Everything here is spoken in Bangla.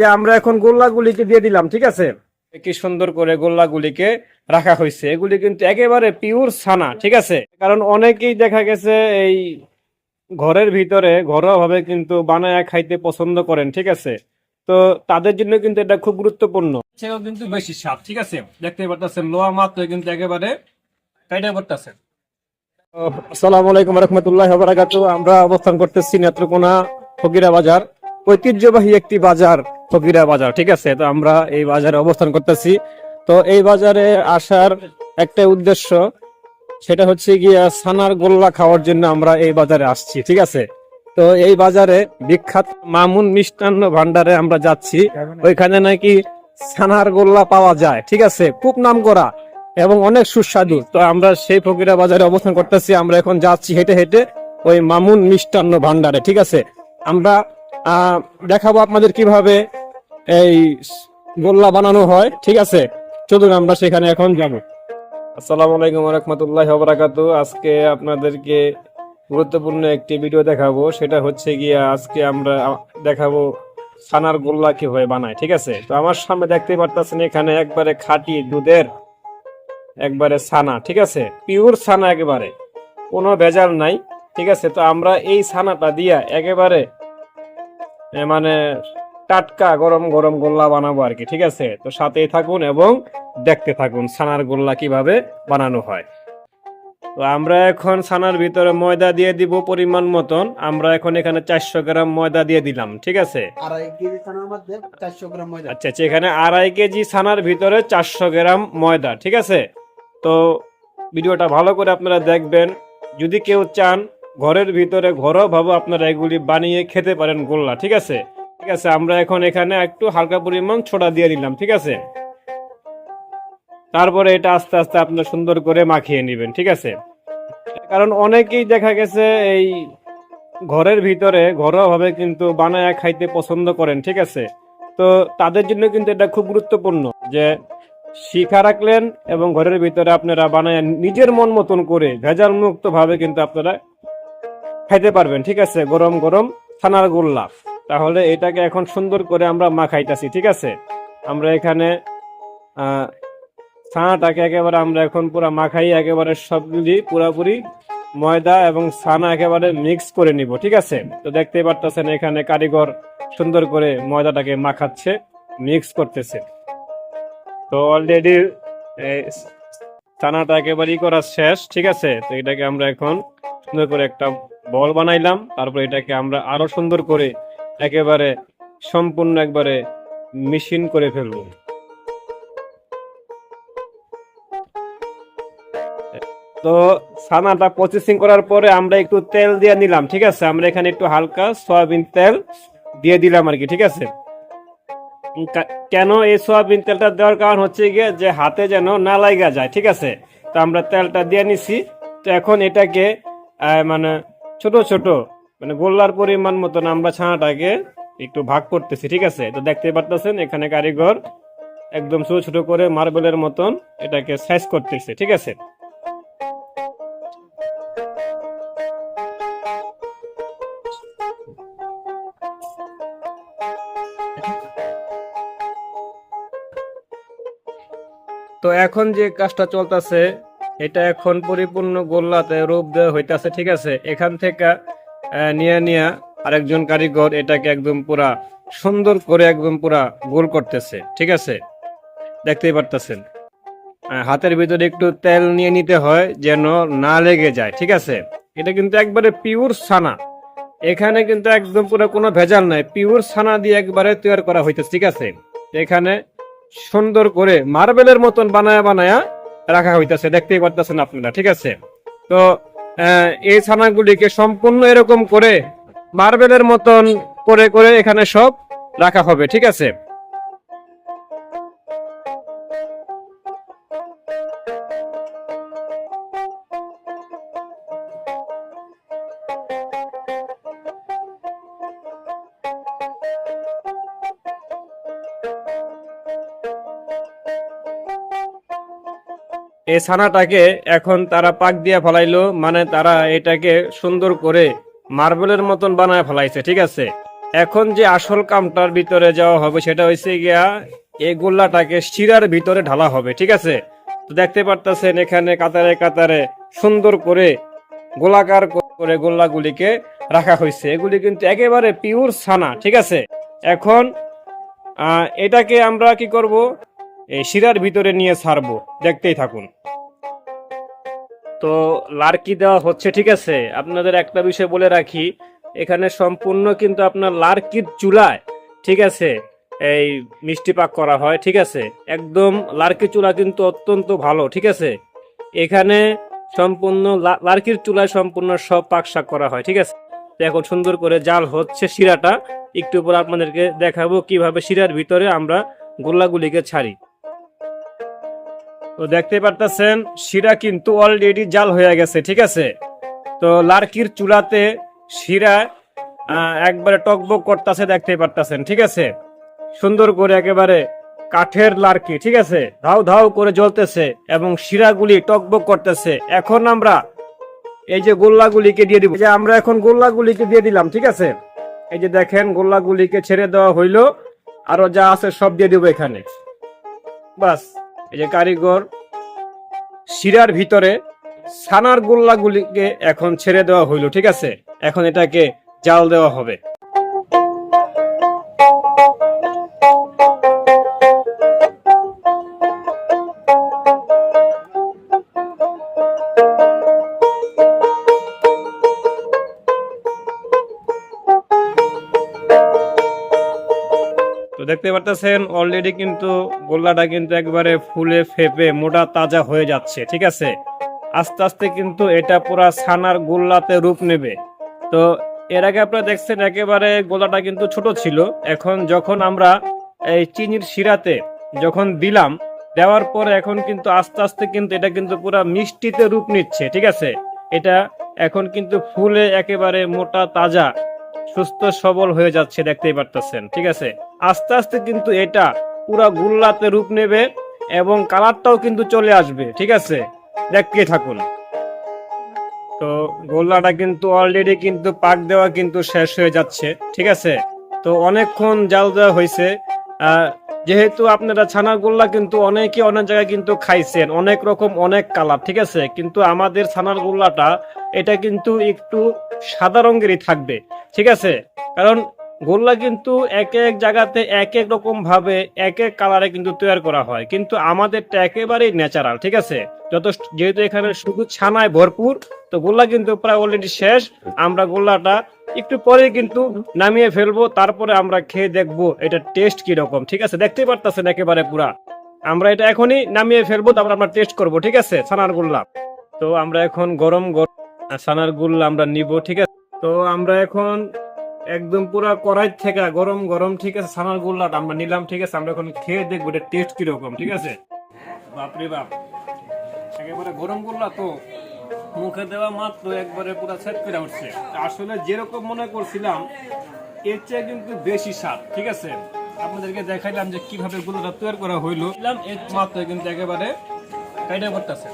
যে আমরা এখন গোল্লাগুলিকে দিয়ে দিলাম ঠিক আছে? কি সুন্দর করে গোল্লাগুলিকে রাখা হয়েছে। এগুলি কিন্তু একেবারে পিওর ছানা ঠিক আছে? কারণ অনেকেই দেখা গেছে এই ঘরের ভিতরে ঘরোয়া ভাবে কিন্তু বানায় খাইতে পছন্দ করেন ঠিক আছে? তো তাদের জন্য কিন্তু এটা খুব গুরুত্বপূর্ণ। সেও কিন্তু বেশি স্বাদ ঠিক আছে? দেখতে পারতেছেন লোয়া মাত্র কিন্তু একেবারে কাইটা করতেছেন। আসসালামু আলাইকুম রহমতুল্লাহ আমরা অবস্থান করতেছি নেত্রকোনা ফকিরা বাজার। ঐতিহ্যবাহী একটি বাজার, ফকিরা বাজার, ঠিক আছে? তো আমরা এই বাজারে অবস্থান করতেছি। তো এই বাজারে আসার একটা উদ্দেশ্য, সেটা হচ্ছে গিয়া সানার গোল্লা খাওয়ার জন্য আমরা এই বাজারে আসছি, ঠিক আছে? তো এই বাজারে বিখ্যাত মামুন মিষ্টান্ন ভান্ডারে আমরা যাচ্ছি। ওইখানে নাকি সানার গোল্লা পাওয়া যায়, ঠিক আছে? খুব নাম করা এবং অনেক সুস্বাদু। তো আমরা সেই ফকিরা বাজারে অবস্থান করতেছি। আমরা এখন যাচ্ছি হেঁটে হেঁটে ওই মামুন মিষ্টান্ন ভান্ডারে ঠিক আছে? আমরা দেখাবো আপনাদের কীভাবে এই গোল্লা বানানো হয়, ঠিক আছে? চলুন আমরা সেখানে এখন যাব। আসসালামু আলাইকুম রহমতুল্লাহ বরাকাতু আজকে আপনাদেরকে গুরুত্বপূর্ণ একটি ভিডিও দেখাবো। সেটা হচ্ছে গিয়ে আজকে আমরা দেখাবো ছানার গোল্লা কীভাবে বানায়, ঠিক আছে? তো আমার সামনে দেখতে পারতেছেন এখানে একবারে খাঁটি দুধের একবারে ছানা, ঠিক আছে? পিওর ছানা একেবারে, কোনো ভেজাল নাই, ঠিক আছে? তো আমরা এই ছানাটা দিয়া একেবারে মানে টাটকা গরম গরম গোল্লা বানাবো আর কি ঠিক আছে? তো সাথেই থাকুন এবং দেখতে থাকুন ছানার গোল্লা কীভাবে বানানো হয়। তো আমরা এখন ছানার ভিতরে ময়দা দিয়ে দিব পরিমাণ মতন। আমরা এখন এখানে চারশো গ্রাম ময়দা দিয়ে দিলাম ঠিক আছে? আচ্ছা আচ্ছা এখানে আড়াই কেজি ছানার ভিতরে চারশো গ্রাম ময়দা ঠিক আছে? তো ভিডিওটা ভালো করে আপনারা দেখবেন। যদি কেউ চান ঘরের ভিতরে ঘরোয়াভাবে আপনারা এগুলি বানিয়ে খেতে পারেন গোল্লা, ঠিক আছে? ঠিক আছে, আমরা এখন এখানে একটু হালকা পরিমাণ ছোড়া দিয়ে দিলাম ঠিক আছে? তারপরে এটা আস্তে আস্তে আপনার সুন্দর করে মাখিয়ে নেবেন, ঠিক আছে? কারণ অনেকেই দেখা গেছে এই ঘরের ভিতরে ঘরোয়াভাবে কিন্তু বানায় খাইতে পছন্দ করেন, ঠিক আছে? তো তাদের জন্য কিন্তু এটা খুব গুরুত্বপূর্ণ যে শিখা রাখলেন এবং ঘরের ভিতরে আপনারা বানায় নিজের মন মতন করে ভেজাল মুক্ত ভাবে কিন্তু আপনারা খাইতে পারবেন, ঠিক আছে? গরম গরম ছানার গোল্লা। তাহলে এটাকে এখন সুন্দর করে আমরা মাখাইতাছি, ঠিক আছে? আমরা এখানে ছানাটাকে একেবারে আমরা এখন পুরো মাখাই, একেবারে সবগুলি পুরাপুরি ময়দা এবং ছানা একেবারে মিক্স করে নিব, ঠিক আছে? তো দেখতেই পারতেছেন এখানে কারিগর সুন্দর করে ময়দাটাকে মাখাচ্ছে, মিক্স করতেছে। তো অলরেডি ছানাটা একেবারেই করা শেষ, ঠিক আছে? তো এটাকে আমরা এখন সুন্দর করে একটা বল বানাইলাম, তারপরে এটাকে আমরা আরও সুন্দর করে একেবারে সম্পূর্ণ একবারে মেশিন করে ফেলব। তো ছানাটা প্রসেসিং করার পরে আমরা একটু তেল দিয়ে নিলাম, ঠিক আছে? আমরা এখানে একটু হালকা সয়াবিন তেল দিয়ে দিলাম আর কি, ঠিক আছে? কেন এই সয়াবিন তেলটা দেওয়ার কারণ হচ্ছে গিয়ে যে হাতে যেন না লাগা যায়, ঠিক আছে? তো আমরা তেলটা দিয়ে নিছি। তো এখন এটাকে মানে ছোট ছোট। মানে গোল্লার পরিমাণ মতন আমরা ছানাটাকে একটু ভাগ করতেছি, ঠিক আছে? তো দেখতে পারতেছেন, এখানে কারিগর একদম ছোট ছোট করে মার্বেলের মতন এটাকে সাইজ করতেছে, ঠিক আছে? তো এখন যে কাজটা চলতেছে এটা এখন পরিপূর্ণ গোল্লাতে রূপ দেওয়া হইতাছে, ঠিক আছে? এখান থেকে নিয়ে নিয়ে আরেকজন কারিগর এটাকে একদম পুরা সুন্দর করে একদম পুরা গোল করতেছে, ঠিক আছে? দেখতেই পারতেছেন। হাতের ভিতরে একটু তেল নিয়ে নিতে হয় যেন না লেগে যায়, ঠিক আছে? এটা কিন্তু একবারে পিওর ছানা। এখানে কিন্তু একদম পুরো কোনো ভেজাল নাই, পিওর ছানা দিয়ে একবারে তৈরি করা হইতেছে, ঠিক আছে? এখানে সুন্দর করে মার্বেলের মতন বানায়া বানায়া রাখা হইতেছে, দেখতেই পারতেছেন আপনারা, ঠিক আছে? তো এই ছানাগুলিকে সম্পূর্ণ এরকম করে মার্বেলের মতন করে করে এখানে সব রাখা হবে, ঠিক আছে? এই ছানাটাকে এখন তারা পাক দিয়া ফেলাইলো মানে তারা এটাকে সুন্দর করে মার্বেলের মতন বানায় ফেলাইছে, ঠিক আছে? এখন যে আসল কামটার ভিতরে যাওয়া হবে সেটা হয়েছে গিয়া এই গোল্লাটাকে শিরার ভিতরে ঢালা হবে, ঠিক আছে? তো দেখতে পারতেছেন এখানে কাতারে কাতারে সুন্দর করে গোলাকার করে গোল্লাগুলিকে রাখা হয়েছে এগুলি কিন্তু একেবারে পিওর ছানা, ঠিক আছে? এখন এটাকে আমরা কি করব? এই শিরার ভিতরে নিয়ে ছাড়বো দেখতেই থাকুন। তো লার্কি দেওয়া হচ্ছে, ঠিক আছে? আপনাদের একটা বিষয় বলে রাখি, এখানে সম্পূর্ণ কিন্তু আপনার লার্কির চুলায়, ঠিক আছে, এই মিষ্টি পাক করা হয়, ঠিক আছে? একদম লার্কি চুলা কিন্তু অত্যন্ত ভালো, ঠিক আছে? এখানে সম্পূর্ণ লার্কির চুলায় সম্পূর্ণ সব পাক শাক করা হয়, ঠিক আছে? এখন সুন্দর করে জাল হচ্ছে শিরাটা। একটু পর আপনাদেরকে দেখাবো কীভাবে শিরার ভিতরে আমরা গোল্লাগুলিকে ছাড়ি। তো দেখতে পারতেছেন, শিরা কিন্তু অলরেডি জাল হয়ে গেছে, ঠিক আছে? তো লার্কির চুলাতে শিরা একবারে টকবক করতেছে দেখতে পারতেছেন, ঠিক আছে? সুন্দর করে একেবারে কাঠের লার্কি, ঠিক আছে? ধাও ধাও করে জ্বলতেছে এবং শিরাগুলি টকবক করতেছে। এখন আমরা এই যে গোল্লাগুলিকে দিয়ে দিব যে আমরা এখন গোল্লাগুলিকে দিয়ে দিলাম, ঠিক আছে? এই যে দেখেন, গোল্লাগুলিকে ছেড়ে দেওয়া হইল, আরও যা আছে সব দিয়ে দিব এখানে। বাস। এই যে কারিগর, শিরার ভিতরে সানার গোল্লাগুলিকে এখন ছেড়ে দেওয়া হইল, ঠিক আছে? এখন এটাকে জাল দেওয়া হবে। তো দেখতে পারতেছেন অলরেডি কিন্তু গোল্লাটা কিন্তু একবারে ফুলে ফেপে মোটা তাজা হয়ে যাচ্ছে, ঠিক আছে? আস্তে আস্তে কিন্তু এটা পুরা ছানার গোল্লাতে রূপ নেবে। তো এর আগে আপনারা দেখছেন একেবারে গোলাটা কিন্তু ছোট ছিল। এখন যখন আমরা এই চিনির শিরাতে যখন দিলাম, দেওয়ার পরে এখন কিন্তু আস্তে আস্তে কিন্তু এটা কিন্তু পুরা মিষ্টিতে রূপ নিচ্ছে, ঠিক আছে? এটা এখন কিন্তু ফুলে একেবারে মোটা, তাজা সুস্থ, সবল হয়ে যাচ্ছে, দেখতেই পারতেছেন, ঠিক আছে? আস্তে আস্তে কিন্তু এটা পুরো গুল্লাতে রূপ নেবে এবং কালারটাও কিন্তু চলে আসবে, ঠিক আছে? দেখতে থাকুন। তো গোল্লাটা কিন্তু অলরেডি কিন্তু পাক দেওয়া কিন্তু শেষ হয়ে যাচ্ছে, ঠিক আছে? তো অনেকক্ষণ জাল দেওয়া হয়েছে যেহেতু আপনারা ছানার গোল্লা কিন্তু অনেকে অনেক জায়গায় কিন্তু খাইছেন, অনেক রকম, অনেক কালার, ঠিক আছে? কিন্তু আমাদের ছানার গোল্লাটা এটা কিন্তু একটু সাদা রঙেরই থাকবে, ঠিক আছে? কারণ গোল্লা কিন্তু এক এক জায়গাতে এক এক রকম ভাবে, এক এক কালারে কিন্তু তৈরি করা হয়। কিন্তু আমাদেরটা একেবারেই ন্যাচারাল ঠিক আছে? যত যেহেতু এখানে শুধু ছানায় ভরপুর, তো গোল্লা কিন্তু প্রায় অলরেডি শেষ। আমরা গোল্লাটা একটু পরে কিন্তু নামিয়ে ফেলব, তারপরে আমরা খেয়ে দেখব এটা টেস্ট কি রকম ঠিক আছে? দেখতেই পারতেছেন একেবারে পুরা। আমরা এটা এখনই নামিয়ে ফেলব, তারপর আমরা টেস্ট করব, ঠিক আছে? ছানার গোল্লা তো আমরা এখন গরম গরম ছানার গোল্লা আমরা নিব, ঠিক আছে? তো আমরা এখন একদম পুরা কড়াই থেকে গরম গরম, ঠিক আছে ছানার গোল্লাটা আমরা নিলাম, ঠিক আছে? আমরা এখন খেয়ে দেখব এটা টেস্ট কীরকম, ঠিক আছে? বাপরে বাপ। একেবারে গরম গোল্লা তো। মুখে দেওয়া মাত্র একবারে পুরো সেট করে উঠছে। আসলে যেরকম মনে করছিলাম, এর চেয়ে কিন্তু বেশি স্বাদ, ঠিক আছে? আপনাদেরকে দেখাইলাম যে কীভাবে গুলোটা তৈরি করা হইল। এর মাত্র কিন্তু একেবারে কাইটা করতেছে।